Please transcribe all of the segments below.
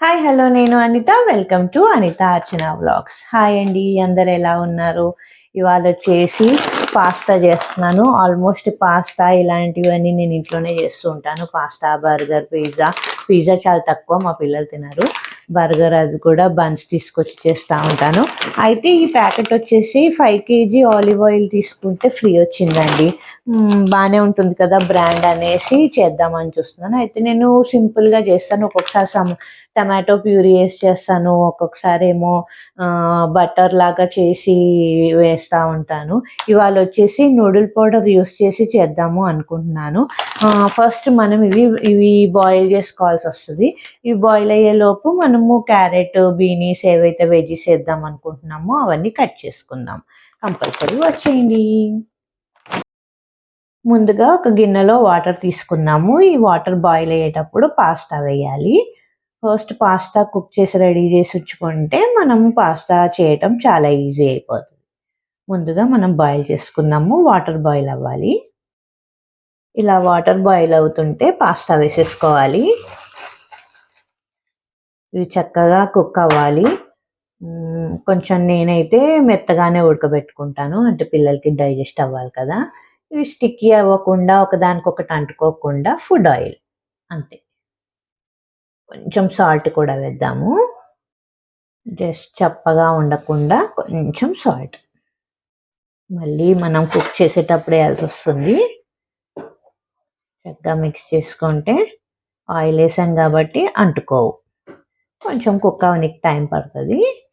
Hi hello నేను Anitha. Welcome to Anitha Archana vlogs hi అండి. అందరు ఎలా ఉన్నారు? ఇవాళ వచ్చేసి పాస్తా చేస్తున్నాను. ఆల్మోస్ట్ పాస్తా ఇలాంటివన్నీ నేను ఇంట్లోనే చేస్తూ ఉంటాను. పాస్తా బర్గర్ పిజ్జా పిజ్జా చాలా తక్కువ మా పిల్లలు తినరు. బర్గర్ అది కూడా బన్స్ తీసుకొచ్చి చేస్తూ ఉంటాను. అయితే ఈ ప్యాకెట్ వచ్చేసి ఫైవ్ కేజీ ఆలివ్ ఆయిల్ తీసుకుంటే ఫ్రీ వచ్చిందండి. బాగానే ఉంటుంది కదా బ్రాండ్ అనేసి చేద్దామని చూస్తున్నాను. అయితే నేను సింపుల్గా చేస్తాను. ఒక్కొక్కసారి టమాటో ప్యూరీ వేసి చేస్తాను. ఒక్కొక్కసారి ఏమో బటర్ లాగా చేసి వేస్తూ ఉంటాను. ఇవాళ వచ్చేసి నూడిల్ పౌడర్ యూస్ చేసి చేద్దాము అనుకుంటున్నాను. ఫస్ట్ మనం ఇవి ఇవి బాయిల్ చేసుకోవాల్సి వస్తుంది. ఇవి బాయిల్ అయ్యేలోపు మనము క్యారెట్ బీనీస్ ఏవైతే వెజీస్ వేద్దాం అనుకుంటున్నామో అవన్నీ కట్ చేసుకుందాం. కంపల్సరీ వచ్చేయండి ముందుగా ఒక గిన్నెలో వాటర్ తీసుకున్నాము ఈ వాటర్ బాయిల్ అయ్యేటప్పుడు పాస్తా వేయాలి. ఫస్ట్ పాస్తా కుక్ చేసి రెడీ చేసి ఉంచుకుంటే మనం పాస్తా చేయటం చాలా ఈజీ అయిపోతుంది. ముందుగా మనం బాయిల్ చేసుకుందాము. వాటర్ బాయిల్ అవ్వాలి. ఇలా వాటర్ బాయిల్ అవుతుంటే పాస్తా వేసేసుకోవాలి. ఇవి చక్కగా కుక్ అవ్వాలి. కొంచెం నేనైతే మెత్తగానే ఉడకబెట్టుకుంటాను. అంటే పిల్లలకి డైజెస్ట్ అవ్వాలి కదా. ఇవి స్టిక్కీ అవ్వకుండా ఒకదానికొకటి అంటుకోకుండా ఫుడ్ ఆయిల్. అంతే. కొంచెం సాల్ట్ కూడా వేద్దాము. జస్ట్ చప్పగా ఉండకుండా కొంచెం సాల్ట్. మళ్ళీ మనం కుక్ చేసేటప్పుడు వేయాల్సి వస్తుంది. చక్కగా మిక్స్ చేసుకుంటే ఆయిల్ వేసాం కాబట్టి అంటుకోవు. కొంచెం కుక్ అవనికి టైం పడుతుంది.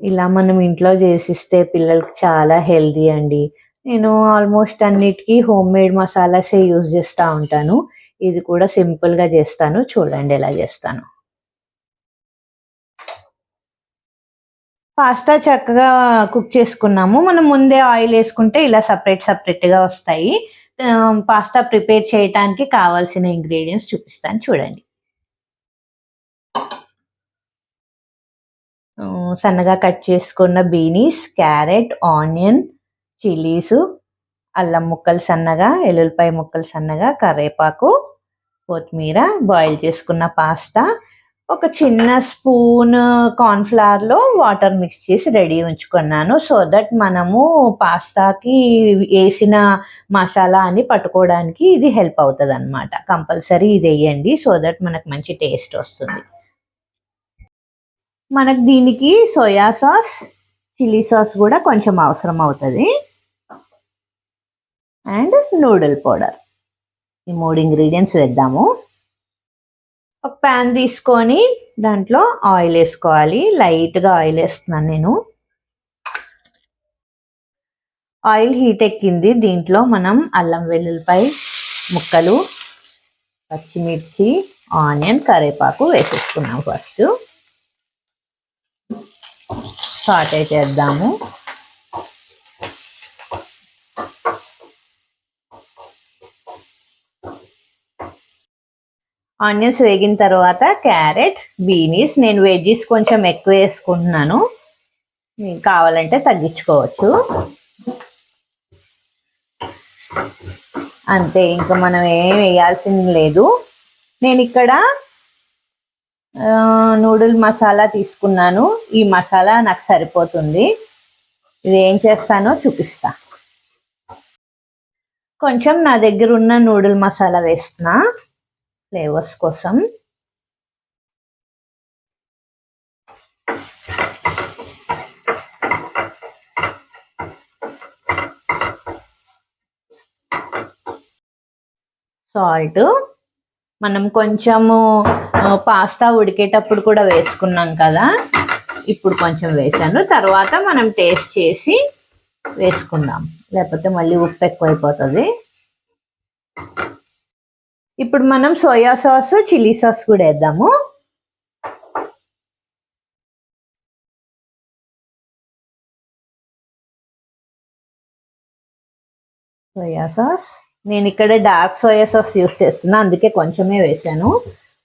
ఇలా మనం ఇంట్లో చేసిస్తే పిల్లలకి చాలా హెల్దీ అండి. నేను ఆల్మోస్ట్ అన్నిటికీ హోమ్ మేడ్ మసాలాసే యూజ్ చేస్తూ ఉంటాను. ఇది కూడా సింపుల్గా చేస్తాను. చూడండి ఎలా చేస్తాను. పాస్తా చక్కగా కుక్ చేసుకున్నాము. మనం ముందే ఆయిల్ వేసుకుంటే ఇలా సపరేట్ సపరేట్గా వస్తాయి. పాస్తా ప్రిపేర్ చేయడానికి కావాల్సిన ఇంగ్రీడియంట్స్ చూపిస్తాను. చూడండి. సన్నగా కట్ చేసుకున్న బీనీస్ క్యారెట్ ఆనియన్ చిల్లీస్ అల్లం ముక్కలు సన్నగా ఎల్లుల్లిపాయ ముక్కలు సన్నగా కరివేపాకు కొత్తిమీర బాయిల్ చేసుకున్న పాస్తా ఒక చిన్న స్పూన్ కార్న్ఫ్లవర్లో వాటర్ మిక్స్ చేసి రెడీ ఉంచుకున్నాను. సో దట్ మనము పాస్తాకి వేసిన మసాలా అని పట్టుకోవడానికి ఇది హెల్ప్ అవుతుంది అనమాట కంపల్సరీ ఇది వేయండి సో దట్ మనకు మంచి టేస్ట్ వస్తుంది. మనకు దీనికి సోయా సాస్ చిల్లీ సాస్ కూడా కొంచెం అవసరం అవుతుంది. అండ్ నూడిల్ పౌడర్ ఈ మూడు ఇంగ్రీడియంట్స్ వేద్దాము. ఒక ప్యాన్ తీసుకొని దాంట్లో ఆయిల్ వేసుకోవాలి. లైట్గా ఆయిల్ వేస్తున్నాను నేను. ఆయిల్ హీట్ ఎక్కింది. దీంట్లో మనం అల్లం వెల్లుల్లిపాయ ముక్కలు పచ్చిమిర్చి ఆనియన్ కరివేపాకు వేసేసుకున్నాం ఫస్ట్ సాటే చేద్దాము ఆనియన్స్ వేగిన తర్వాత క్యారెట్ బీనీస్ నేను వెజ్జీస్ కొంచెం ఎక్కువ వేసుకుంటున్నాను. మీకు కావాలంటే తగ్గించుకోవచ్చు. అంతే ఇంకా మనం ఏం వేయాల్సింది లేదు. నేను ఇక్కడ నూడిల్ మసాలా తీసుకున్నాను. ఈ మసాలా నాకు సరిపోతుంది. ఇది ఏం చేస్తానో చూపిస్తా. కొంచెం నా దగ్గర ఉన్న నూడిల్ మసాలా వేస్తున్నా. ఫ్లేవర్స్ కోసం. సాల్ట్. మనం కొంచెము పాస్తా ఉడికేటప్పుడు కూడా వేసుకున్నాం కదా. ఇప్పుడు కొంచెం వేసాను. తర్వాత మనం టేస్ట్ చేసి వేసుకుందాం. లేకపోతే మళ్ళీ ఉప్పు ఎక్కువైపోతుంది. ఇప్పుడు మనం సోయా సాస్ చిల్లీ సాస్ కూడా వేద్దాము. Soya sauce. నేను ఇక్కడ డార్క్ సోయా సాస్ యూస్ చేస్తున్నా అందుకే కొంచెమే వేసాను.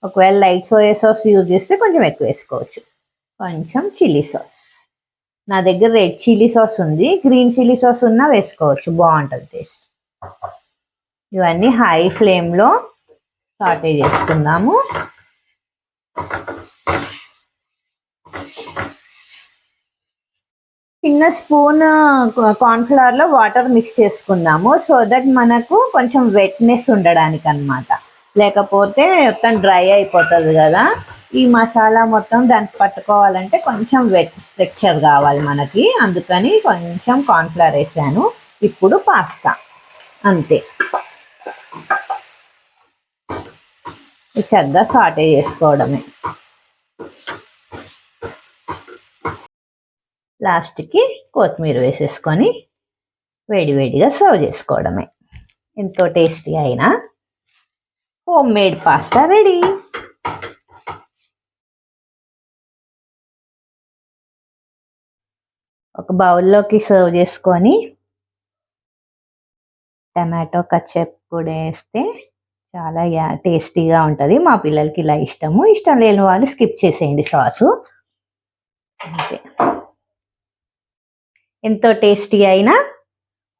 ఒకవేళ లైట్ సోయా సాస్ యూజ్ చేస్తే కొంచెం ఎక్కువ వేసుకోవచ్చు. కొంచెం చిల్లీ సాస్. నా దగ్గర రెడ్ చిల్లీ సాస్ ఉంది గ్రీన్ చిల్లీ సాస్ ఉన్నా వేసుకోవచ్చు బాగుంటుంది టేస్ట్. ఇవన్నీ హై ఫ్లేమ్లో సాటే చేసుకుందాము. చిన్న స్పూన్ కార్న్ఫ్లవర్లో వాటర్ మిక్స్ చేసుకుందాము. సో దట్ మనకు కొంచెం వెట్నెస్ ఉండడానికి అన్నమాట లేకపోతే మొత్తం డ్రై అయిపోతుంది కదా. ఈ మసాలా మొత్తం దానికి పట్టుకోవాలంటే కొంచెం వెట్ స్ట్రక్చర్ కావాలి మనకి. అందుకని కొంచెం కార్న్ఫ్లవర్ వేసాను. ఇప్పుడు పాస్తా అంతే. ఈ సాటే చేసుకోవడమే. లాస్ట్కి కొత్తిమీర వేసేసుకొని వేడివేడిగా సర్వ్ చేసుకోవడమే. ఎంతో టేస్టీ అయినా హోమ్ మేడ్ పాస్తా రెడీ. ఒక బౌల్లోకి సర్వ్ చేసుకొని టమాటో కచ్చప్ కూడా వేస్తే చాలా టేస్టీగా ఉంటుంది. మా పిల్లలకి ఇలా ఇష్టము. ఇష్టం లేని వాళ్ళు స్కిప్ చేసేయండి సాసు. అంతే ఎంతో టేస్టీ అయిన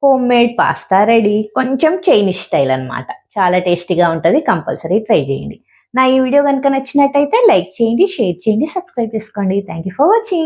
హోమ్ మేడ్ పాస్తా రెడీ. కొంచెం చైనీస్ స్టైల్ అన్నమాట. చాలా టేస్టీగా ఉంటుంది. కంపల్సరీ ట్రై చేయండి. నా ఈ వీడియో కనుక నచ్చినట్టయితే లైక్ చేయండి షేర్ చేయండి సబ్స్క్రైబ్ చేసుకోండి. Thank you for watching.